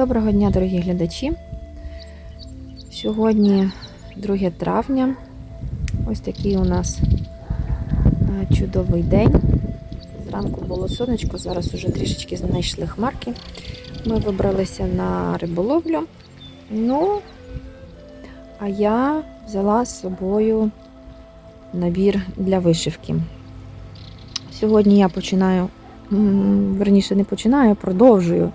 Доброго дня, дорогі глядачі. Сьогодні 2 травня. Ось такий у нас е, чудовий день. Зранку було сонечко, зараз уже трішечки знайшли хмарки. Ми вибралися на риболовлю. Ну, а я взяла з собою набір для вишивки. Сьогодні я починаю, верніше не починаю, продовжую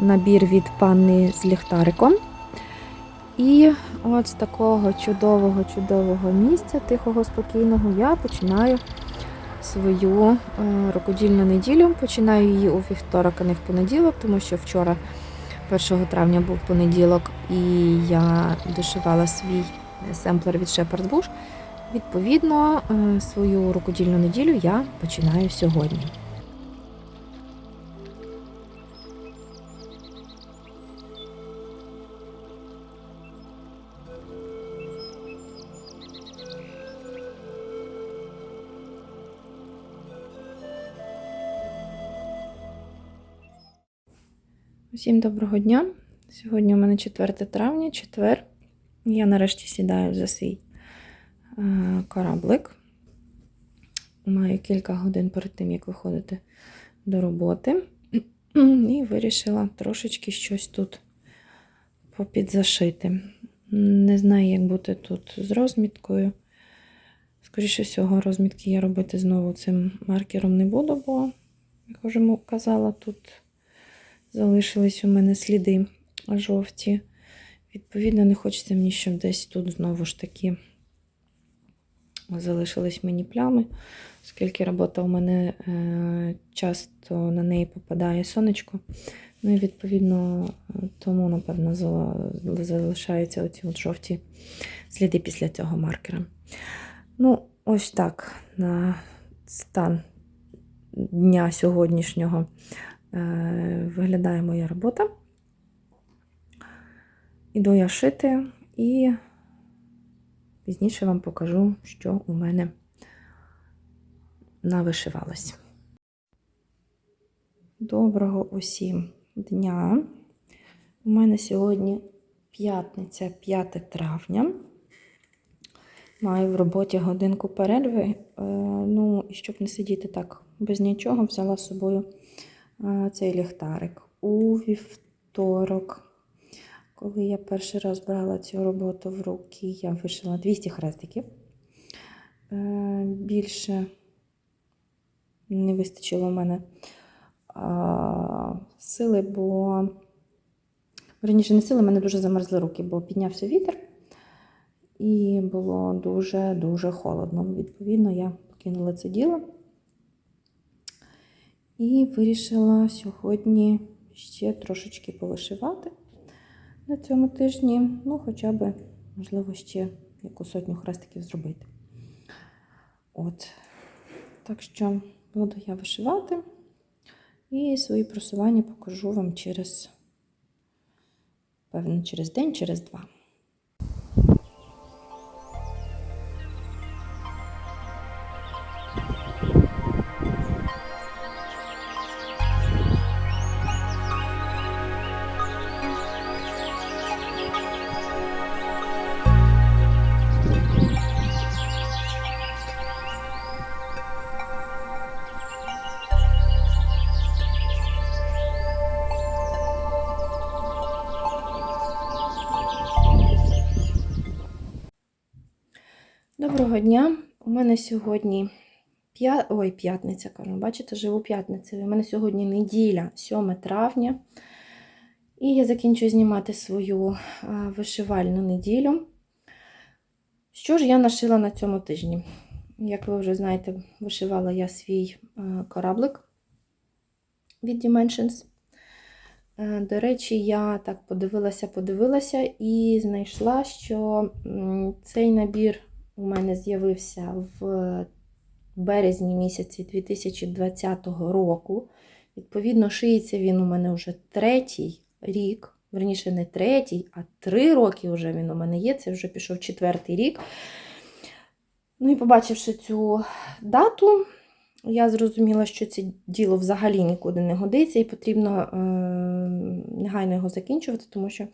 набір від панни з ліхтариком. І от з такого чудового, чудового місця, тихого, спокійного, я починаю свою е, рукодільну неділю. Починаю її у вівторок, а не в понеділок, тому що вчора, 1 травня, був понеділок, і я дошивала свій семплер від Shepherd Bush. Відповідно, е, свою рукодільну неділю я починаю сьогодні. Усім доброго дня! Сьогодні у мене 4 травня, четвер. Я нарешті сідаю за свій е, кораблик. Маю кілька годин перед тим, як виходити до роботи. І вирішила трошечки щось тут попідзашити. Не знаю, як бути тут з розміткою. Скоріше всього, розмітки я робити знову цим маркером не буду, бо, як вже казала, тут залишились у мене сліди жовті. Відповідно, не хочеться мені, щоб десь тут знову ж таки залишились мені плями, оскільки робота у мене е, часто на неї попадає сонечко. Ну і відповідно, тому, напевно, залишаються оці от жовті сліди після цього маркера. Ну, ось так на стан дня сьогоднішнього е, виглядає моя робота. Іду я шити і пізніше вам покажу, що у мене навишивалось. Доброго усім дня. У мене сьогодні п'ятниця, 5 травня. Маю в роботі годинку перерви. Е, Ну, і щоб не сидіти так без нічого, взяла з собою е, цей ліхтарик. У вівторок коли я перший раз брала цю роботу в руки, я вишила 200 хрестиків. Е, Більше не вистачило в мене сили, бо верніше не сили, в мене дуже замерзли руки, бо піднявся вітер і було дуже-дуже холодно. Відповідно, я покинула це діло і вирішила сьогодні ще трошечки повишивати на цьому тижні, ну, хоча б, можливо, ще яку сотню хрестиків зробити. От. Так що буду я вишивати і свої просування покажу вам через, певно, через день, через два. Дня! У мене сьогодні п'я... Ой, п'ятниця, кажу. Бачите, живу п'ятницею. У мене сьогодні неділя, 7 травня. І я закінчую знімати свою а, вишивальну неділю. Що ж я нашила на цьому тижні? Як ви вже знаєте, вишивала я свій а, кораблик від Dimensions. Е, До речі, я так подивилася, подивилася і знайшла, що цей набір у мене з'явився в березні місяці 2020 року. Відповідно, шиється він у мене вже третій рік. Верніше, не третій, а три роки вже він у мене є. Це вже пішов четвертий рік. Ну і побачивши цю дату, я зрозуміла, що це діло взагалі нікуди не годиться, і потрібно е, негайно його закінчувати, тому що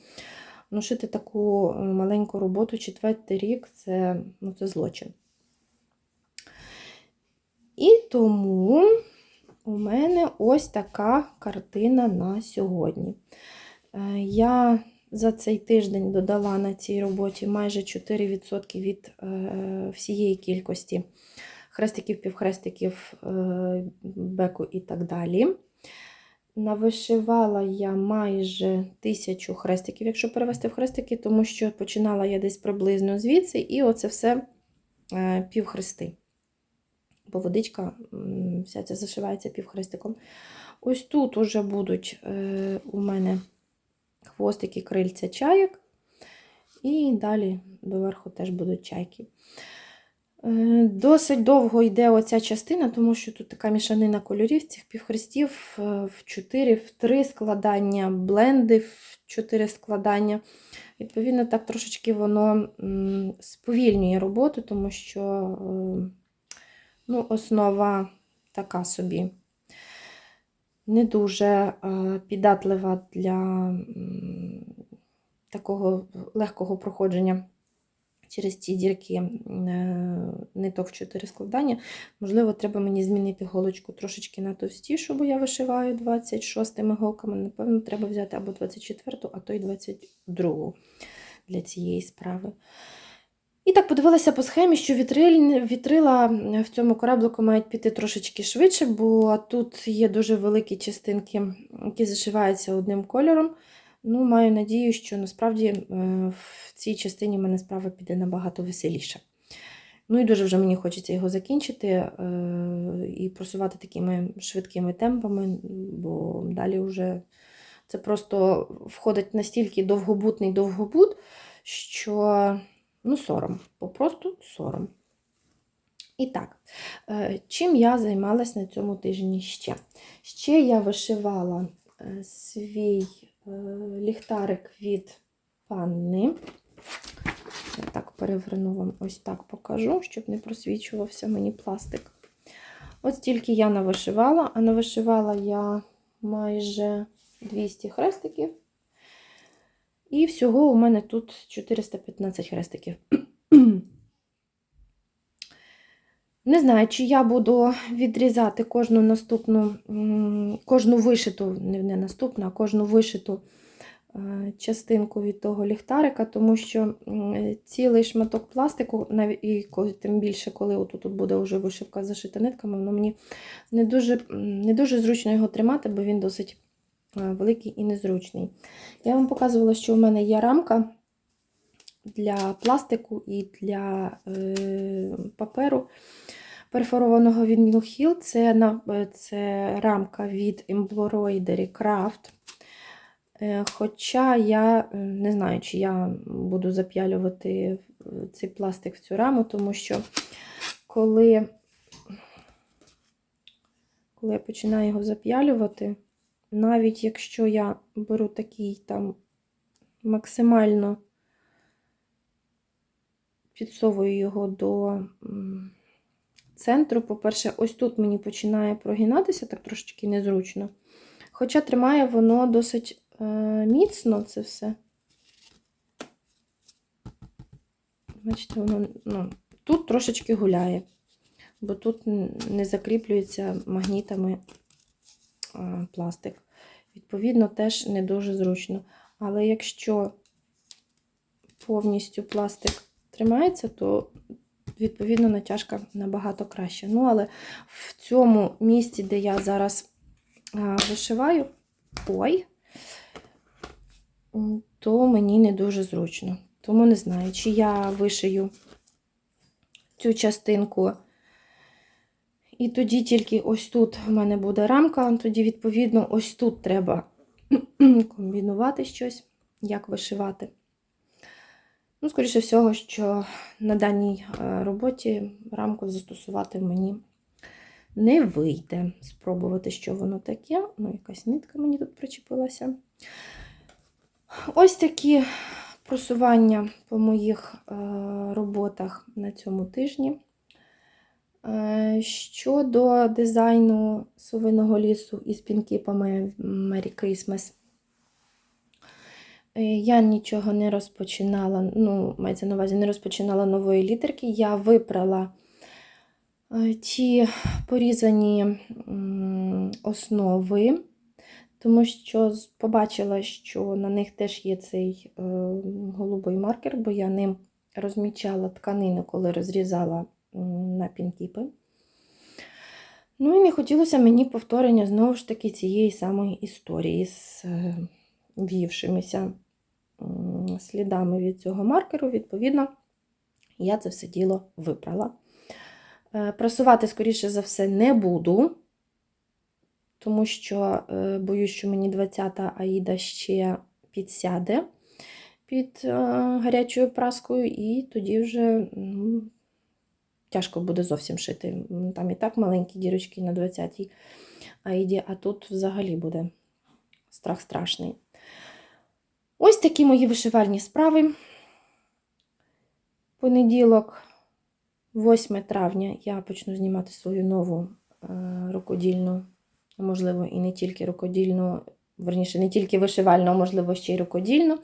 ну, шити таку е, маленьку роботу четвертий рік це, ну, це злочин. І тому у мене ось така картина на сьогодні. Е, Я за цей тиждень додала на цій роботі майже 4% від е, всієї кількості хрестиків, півхрестиків, беку і так далі. Навишивала я майже тисячу хрестиків, якщо перевести в хрестики, тому що починала я десь приблизно звідси, і оце все е, півхрести. Бо водичка вся ця зашивається півхрестиком. Ось тут уже будуть е, у мене хвостики, крильця чаєк. І далі доверху теж будуть чайки. Е, Досить довго йде оця частина, тому що тут така мішанина кольорів, цих півхрестів е, в 4, в 3 складання, бленди в 4 складання. Відповідно, так трошечки воно сповільнює роботу, тому що е, ну, основа така собі не дуже піддатлива для такого легкого проходження через ці дірки е, ниток в 4 складання. Можливо, треба мені змінити голочку трошечки на товстішу, бо я вишиваю 26 голками. Напевно, треба взяти або 24, а то й 22 для цієї справи. І так подивилася по схемі, що вітрила в цьому кораблику мають піти трошечки швидше, бо тут є дуже великі частинки, які зашиваються одним кольором. Ну, маю надію, що насправді е, в цій частині в мене справа піде набагато веселіше. Ну і дуже вже мені хочеться його закінчити е, і просувати такими швидкими темпами, бо далі вже це просто входить настільки довгобутний довгобут, що ну, сором, попросту сором. І так, е, чим я займалась на цьому тижні ще? Ще я вишивала свій ліхтарик від панни. Я так переверну вам ось так покажу, щоб не просвічувався мені пластик. Ось тільки я навишивала, а навишивала я майже 200 хрестиків. І всього у мене тут 415 хрестиків. Не знаю, чи я буду відрізати кожну наступну, кожну вишиту, не наступну, а кожну вишиту е, частинку від того ліхтарика, тому що цілий шматок пластику, і тим більше, коли отут тут буде вже вишивка зашита нитками, воно мені не дуже, не дуже зручно його тримати, бо він досить е, великий і незручний. Я вам показувала, що у мене є рамка для пластику і для е, паперу перфорованого від Hill. Це, е, це рамка від Embroidery Craft. Е, Хоча я не знаю, чи я буду зап'ялювати цей пластик в цю раму, тому що коли, коли я починаю його зап'ялювати, навіть якщо я беру такий там максимально підсовую його до центру, по-перше, ось тут мені починає прогинатися, так трошечки незручно. Хоча тримає воно досить е, міцно це все. Бачите, воно ну, тут трошечки гуляє, бо тут не закріплюється магнітами пластик. Відповідно, теж не дуже зручно. Але якщо повністю пластик тримається, то відповідно натяжка набагато краще. Ну, але в цьому місці, де я зараз вишиваю, ой, то мені не дуже зручно. Тому не знаю, чи я вишию цю частинку. І тоді тільки ось тут в мене буде рамка, тоді, відповідно, ось тут треба комбінувати щось, як вишивати. Ну, скоріше всього, що на даній е, роботі рамку застосувати мені не вийде. Спробувати, що воно таке. Ну, якась нитка мені тут причепилася. Ось такі просування по моїх е, роботах на цьому тижні. Е, Щодо дизайну совиного лісу із пінкіпами Merry Christmas, я нічого не розпочинала, ну, мається на увазі, не розпочинала нової літерки. Я випрала е, ті порізані основи, тому що побачила, що на них теж є цей е, голубий маркер, бо я ним розмічала тканину, коли розрізала на пінкіпи. Ну і не хотілося мені повторення знову ж таки цієї самої історії з е, в'ївшимися м, слідами від цього маркеру. Відповідно, я це все діло випрала. Е, Прасувати, скоріше за все, не буду, тому що е, боюсь, що мені 20-та Аїда ще підсяде під е, гарячою праскою, і тоді вже тяжко буде зовсім шити. Там і так маленькі дірочки на 20-й Аїді, а тут взагалі буде страх страшний. Ось такі мої вишивальні справи. Понеділок, 8 травня, я почну знімати свою нову е, рукодільну, можливо, і не тільки рукодільну, верніше, не тільки вишивальну, а можливо, ще й рукодільну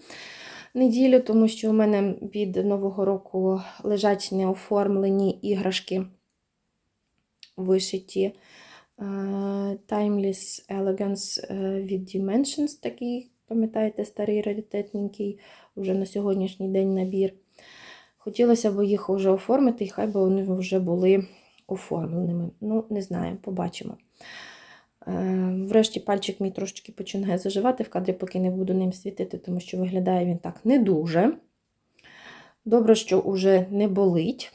неділю, тому що у мене від Нового року лежать неоформлені іграшки вишиті. е, Timeless Elegance е, від Dimensions, такий, пам'ятаєте, старий раритетненький, вже на сьогоднішній день набір. Хотілося б їх вже оформити, і хай би вони вже були оформленими. Ну, не знаю, побачимо. Е, Врешті пальчик мій трошечки починає заживати в кадрі, поки не буду ним світити, тому що виглядає він так не дуже. Добре, що вже не болить,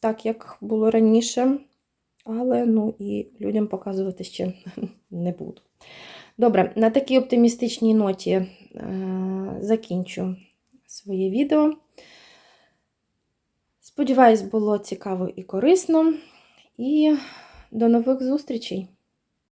так як було раніше. Але ну і людям показувати ще не буду. Добре, на такій оптимістичній ноті е, закінчу своє відео. Сподіваюсь, було цікаво і корисно. І до нових зустрічей!